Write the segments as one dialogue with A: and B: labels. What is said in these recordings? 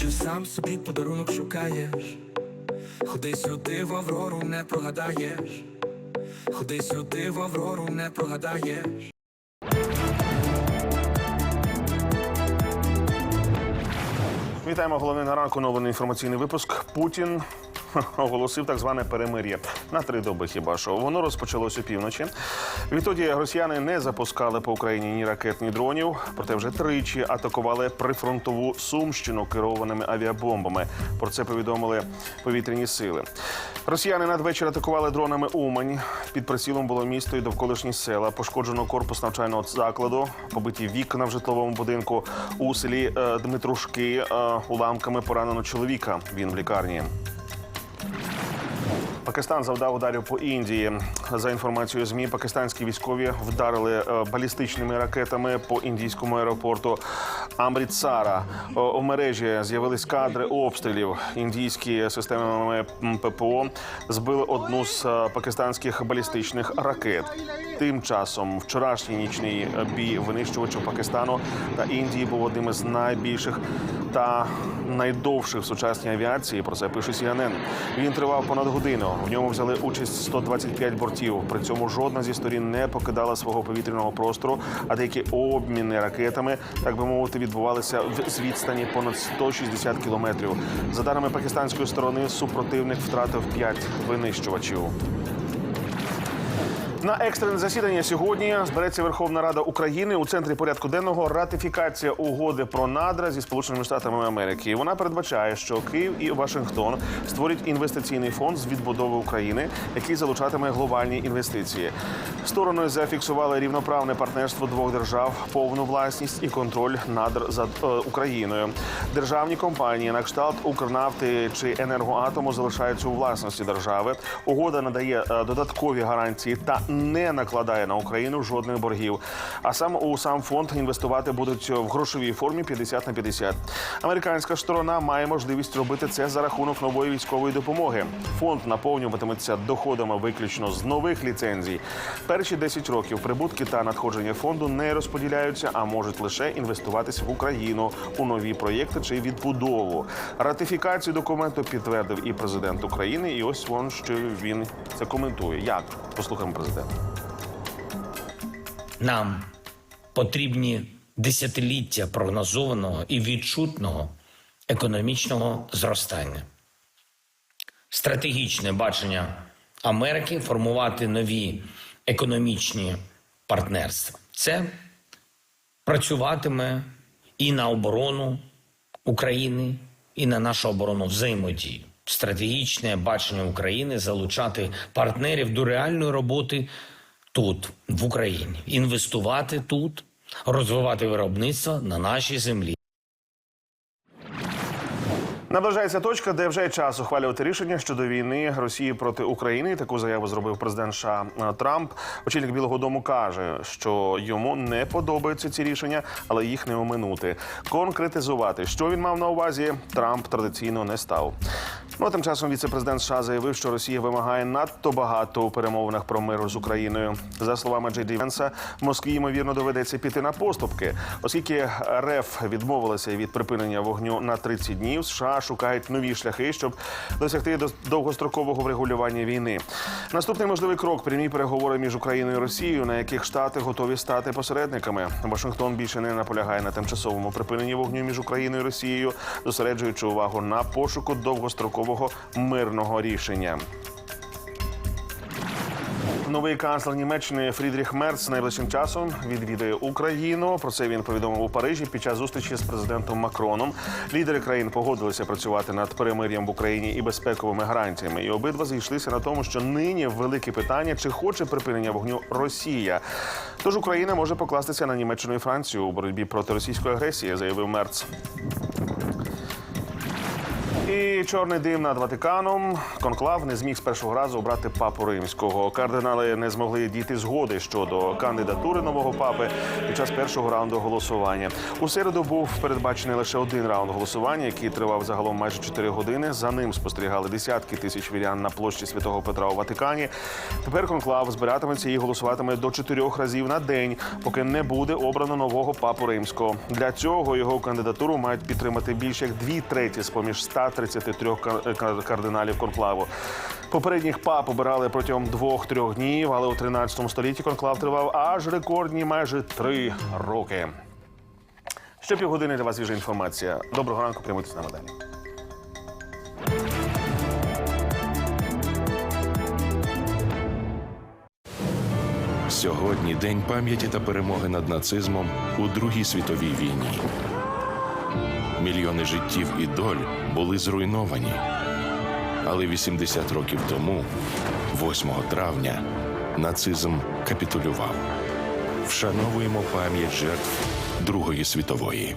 A: Чи сам собі подарунок шукаєш? Ходи сюди в Аврору, не прогадаєш. Ходи сюди в Аврору, не прогадаєш.
B: Вітаємо головний на ранку. Новий інформаційний випуск. Путін оголосив так зване перемир'я на три доби. Хіба що воно розпочалося півночі. Відтоді росіяни не запускали по Україні ні ракет, ні дронів. Проте вже тричі атакували прифронтову сумщину керованими авіабомбами. Про це повідомили повітряні сили. Росіяни надвечір атакували дронами Умань. Під прицілом було місто і довколишні села. Пошкоджено корпус навчального закладу, побиті вікна в житловому будинку у селі е, Дмитрушки. е, уламками поранено чоловіка. Він в лікарні. Пакистан завдав ударів по Індії. За інформацією змі, пакистанські військові вдарили е, балістичними ракетами по індійському аеропорту Амрітсара. У мережі з'явились кадри обстрілів. Індійські системами м, ППО збили одну з е, пакистанських балістичних ракет. Тим часом вчорашній нічний е, бій винищувачів Пакистану та Індії був одним із найбільших та найдовших в сучасній авіації. Про це пише CNN. Він тривав понад годину. В ньому взяли участь 125 бортів. При цьому жодна зі сторін не покидала свого повітряного простору, а деякі обміни ракетами, так би мовити, відбувалися в- відстані понад 160 кілометрів. За даними пакистанської сторони, супротивник втратив 5 винищувачів. На екстрене засідання сьогодні збереться Верховна Рада України у центрі порядку денного ратифікація угоди про надра зі Сполученими Штатами Америки. Вона передбачає, що Київ і Вашингтон створять інвестиційний фонд з відбудови України, який залучатиме глобальні інвестиції. Сторони зафіксували рівноправне партнерство двох держав, повну власність і контроль надр за е, Україною. Державні компанії на кшталт Укрнафти чи енергоатому залишаються у власності держави. Угода надає е, додаткові гарантії та не накладає на Україну жодних боргів. А сам у сам фонд інвестувати будуть в грошовій формі 50 на 50. Американська сторона має можливість робити це за рахунок нової військової допомоги. Фонд наповнюватиметься доходами виключно з нових ліцензій. Перші 10 років прибутки та надходження фонду не розподіляються, а можуть лише інвестуватися в Україну у нові проєкти чи відбудову. Ратифікацію документу підтвердив і президент України. І ось вон що він це коментує. Як послухаємо президента.
C: Нам потрібні десятиліття прогнозованого і відчутного економічного зростання. Стратегічне бачення Америки формувати нові економічні партнерства. Це працюватиме і на оборону України, і на нашу оборону взаємодію. Стратегічне бачення України залучати партнерів до реальної роботи тут, в Україні, інвестувати тут, розвивати виробництво на нашій землі.
B: Наближається точка, де вже час ухвалювати рішення щодо війни Росії проти України. Таку заяву зробив президент США е, Трамп. Очільник Білого Дому каже, що йому не подобаються ці рішення, але їх не оминути. Конкретизувати, що він мав на увазі, Трамп традиційно не став. Ну а тим часом віце-президент США заявив, що Росія вимагає надто багато у перемовинах про мир з Україною. За словами Джей Ді Венса, Москві ймовірно доведеться піти на поступки, оскільки РФ відмовилася від припинення вогню на 30 днів. США шукають нові шляхи, щоб досягти до- довгострокового врегулювання війни. Наступний можливий крок прямі переговори між Україною і Росією, на яких штати готові стати посередниками. Вашингтон більше не наполягає на тимчасовому припиненні вогню між Україною і Росією, зосереджуючи увагу на пошуку довгострокового мирного рішення. Новий канцлер Німеччини Фрідріх Мерц найближчим часом відвідає Україну. Про це він повідомив у Парижі під час зустрічі з президентом Макроном. Лідери країн погодилися працювати над перемир'ям в Україні і безпековими гарантіями. І обидва зійшлися на тому, що нині велике питання, чи хоче припинення вогню Росія. Тож Україна може покластися на Німеччину і Францію у боротьбі проти російської агресії, заявив Мерц. І чорний дим над Ватиканом. Конклав не зміг з першого разу обрати папу римського. Кардинали не змогли дійти згоди щодо кандидатури нового папи під час першого раунду голосування. У середу був передбачений лише один раунд голосування, який тривав загалом майже 4 години. За ним спостерігали десятки тисяч вірян на площі святого Петра у Ватикані. Тепер конклав збиратиметься і голосуватиме до чотирьох разів на день, поки не буде обрано нового папу римського. Для цього його кандидатуру мають підтримати більше як дві треті з поміж ста 33 е, кардиналів конклаву. Попередніх пап обирали протягом двох-трьох днів, але у 13 столітті конклав тривав аж рекордні майже три роки. Ще півгодини для вас свіжа інформація. Доброго ранку, прямуйтесь на медалі.
D: Сьогодні день пам'яті та перемоги над нацизмом у Другій світовій війні. Мільйони життів і доль були зруйновані. Але 80 років тому, 8 травня, нацизм капітулював. Вшановуємо пам'ять жертв Другої світової.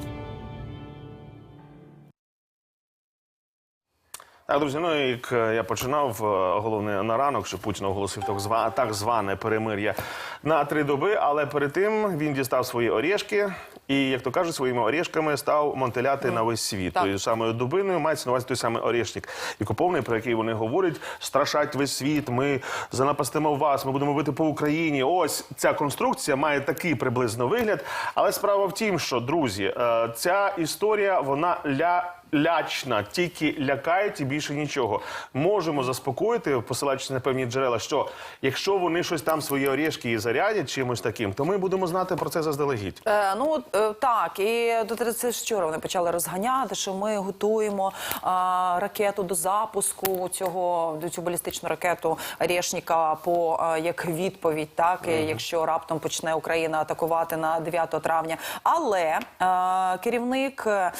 B: Так, друзі, ну як е, я починав, е, головне на ранок, що Путін оголосив так, зва, так зване перемир'я на три доби, але перед тим він дістав свої орєшки і, як то кажуть, своїми орєшками став монтеляти на весь світ.
E: Так.
B: Тою самою дубиною мається на увазі той самий орєшник і куповний, про який вони говорять, страшать весь світ. Ми занапастимо вас, ми будемо бити по Україні. Ось ця конструкція має такий приблизно вигляд. Але справа в тім, що друзі, е, ця історія вона ля. Лячна, тільки лякають і більше нічого. Можемо заспокоїти, посилаючись на певні джерела, що якщо вони щось там свої орішки і зарядять чимось таким, то ми будемо знати про це заздалегідь.
E: Е, ну е, так, і до це ж вчора вони почали розганяти, що ми готуємо а, ракету до запуску цього цю балістичну ракету Решніка по а, як відповідь, так і якщо раптом почне Україна атакувати на 9 травня. Але е, керівник е,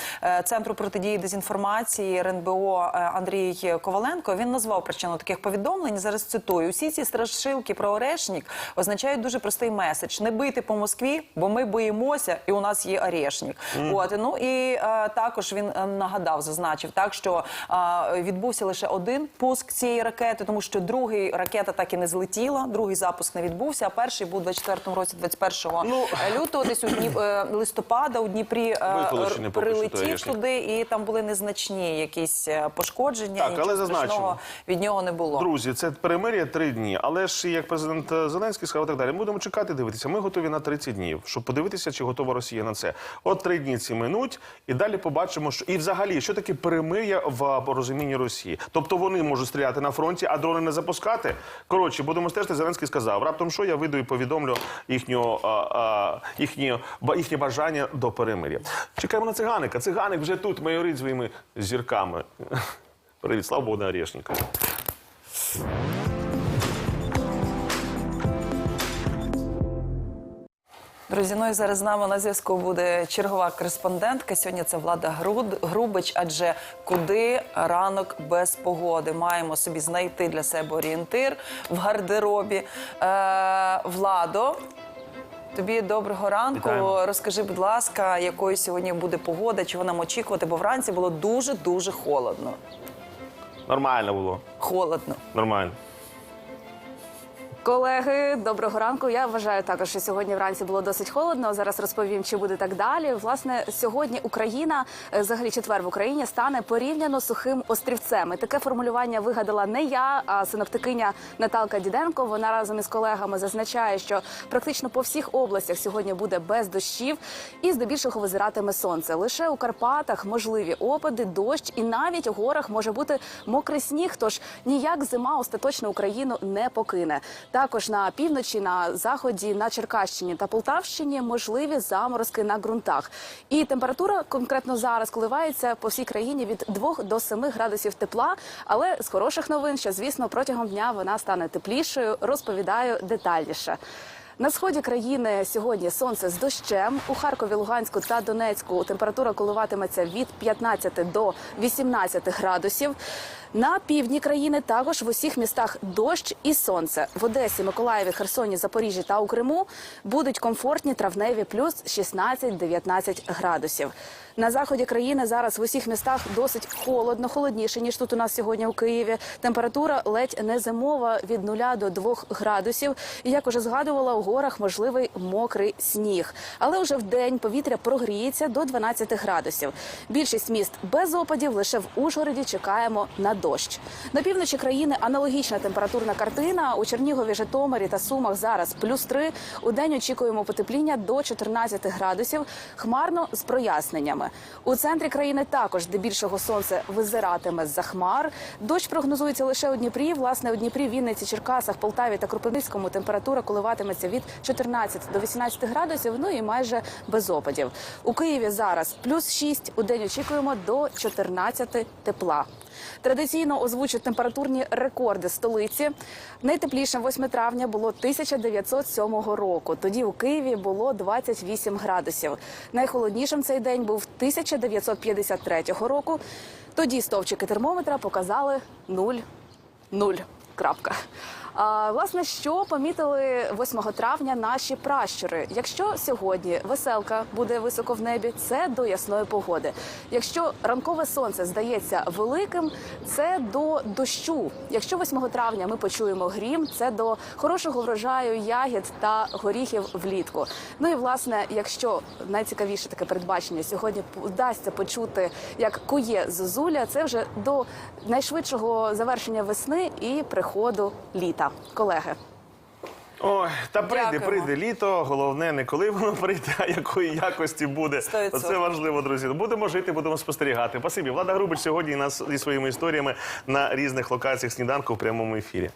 E: центру протидії дезінформації РНБО е, Андрій Коваленко він назвав причину таких повідомлень. Зараз цитую: усі ці страшилки про Орешнік означають дуже простий меседж: не бити по Москві, бо ми боїмося, і у нас є Орешнік. От ну і е, також він е, нагадав, зазначив так, що е, відбувся лише один пуск цієї ракети, тому що другий ракета так і не злетіла. Другий запуск не відбувся. А перший був у 24-му році, 21
B: Ну.
E: лютого, десь у Дніп... е, листопада у Дніпрі прилетів туди, і там були незначні якісь е, пошкодження.
B: Так, але
E: страшного від нього не було.
B: Друзі, це перемир'я три дні. Але ж як президент Зеленський сказав так далі, ми будемо чекати, дивитися. Ми готові на 30 днів, щоб подивитися, чи готова Росія на це. От три дні ці минуть, і далі побачимо, що і взагалі, що таке перемир'я в розумінні Росії. Тобто вони можуть стріляти на фронті, а дрони не запускати. Коротше, будемо стежити. Зеленський сказав. Раптом що я вийду і повідомлю їхнього а, а, їхнє, ба- їхнє бажання до перемир'я. Чекаємо на циганика. Циганик вже тут майорить своїми зірками. Привіт, слава Богу, Орешника.
E: Друзі, ну і зараз з нами на зв'язку буде чергова кореспондентка. Сьогодні це Влада Груд- Грубич. Адже куди ранок без погоди? Маємо собі знайти для себе орієнтир в гардеробі. Е, Владо, тобі доброго ранку.
B: Вітаємо.
E: Розкажи, будь ласка, якою сьогодні буде погода, чого нам очікувати? Бо вранці було дуже дуже холодно.
B: Нормально було.
E: Холодно.
B: Нормально.
F: Колеги, доброго ранку. Я вважаю також, що сьогодні вранці було досить холодно. Зараз розповім, чи буде так далі. Власне, сьогодні Україна, е, взагалі четвер в Україні, стане порівняно сухим острівцем. І таке формулювання вигадала не я, а синоптикиня Наталка Діденко. Вона разом із колегами зазначає, що практично по всіх областях сьогодні буде без дощів і здебільшого визиратиме сонце. Лише у Карпатах можливі опади, дощ, і навіть у горах може бути мокрий сніг. Тож ніяк зима остаточно Україну не покине. Також на півночі, на заході, на Черкащині та Полтавщині можливі заморозки на ґрунтах. І температура конкретно зараз коливається по всій країні від 2 до 7 градусів тепла. Але з хороших новин, що звісно протягом дня вона стане теплішою. Розповідаю детальніше. На сході країни сьогодні сонце з дощем. У Харкові, Луганську та Донецьку температура коливатиметься від 15 до 18 градусів. На півдні країни також в усіх містах дощ і сонце. В Одесі, Миколаєві, Херсоні, Запоріжжі та у Криму будуть комфортні травневі плюс 16-19 градусів. На заході країни зараз в усіх містах досить холодно, холодніше ніж тут у нас сьогодні у Києві. Температура ледь не зимова від 0 до 2 градусів. І як уже згадувала, у горах можливий мокрий сніг. Але вже в день повітря прогріється до 12 градусів. Більшість міст без опадів лише в Ужгороді чекаємо на дощ. На півночі країни аналогічна температурна картина. У Чернігові, Житомирі та Сумах зараз плюс 3. У день очікуємо потепління до 14 градусів. Хмарно з проясненнями. У центрі країни також здебільшого сонце визиратиме з-за хмар. Дощ прогнозується лише у Дніпрі. Власне, у Дніпрі, Вінниці, Черкасах, Полтаві та Кропивницькому температура коливатиметься від 14 до 18 градусів. Ну і майже без опадів. У Києві зараз плюс 6. У день очікуємо до 14 тепла. Традиційно озвучать температурні рекорди столиці. Найтеплішим 8 травня було 1907 року. Тоді у Києві було 28 градусів. Найхолоднішим цей день був 1953 року. Тоді стовпчики термометра показали 0 нуль. Крапка. Власне, що помітили 8 травня наші пращури? Якщо сьогодні веселка буде високо в небі, це до ясної погоди. Якщо ранкове сонце здається великим, це до дощу. Якщо 8 травня ми почуємо грім, це до хорошого врожаю ягід та горіхів влітку. Ну і власне, якщо найцікавіше таке передбачення сьогодні вдасться почути, як кує зозуля, це вже до найшвидшого завершення весни і приходу літа. Колеги.
B: Ой, та прийде,
E: Дякуємо.
B: прийде літо. Головне не коли воно прийде, а якої якості буде. Оце важливо, друзі. Будемо жити, будемо спостерігати. Спасибі. Влада Грубич сьогодні нас зі своїми історіями на різних локаціях сніданку в прямому ефірі.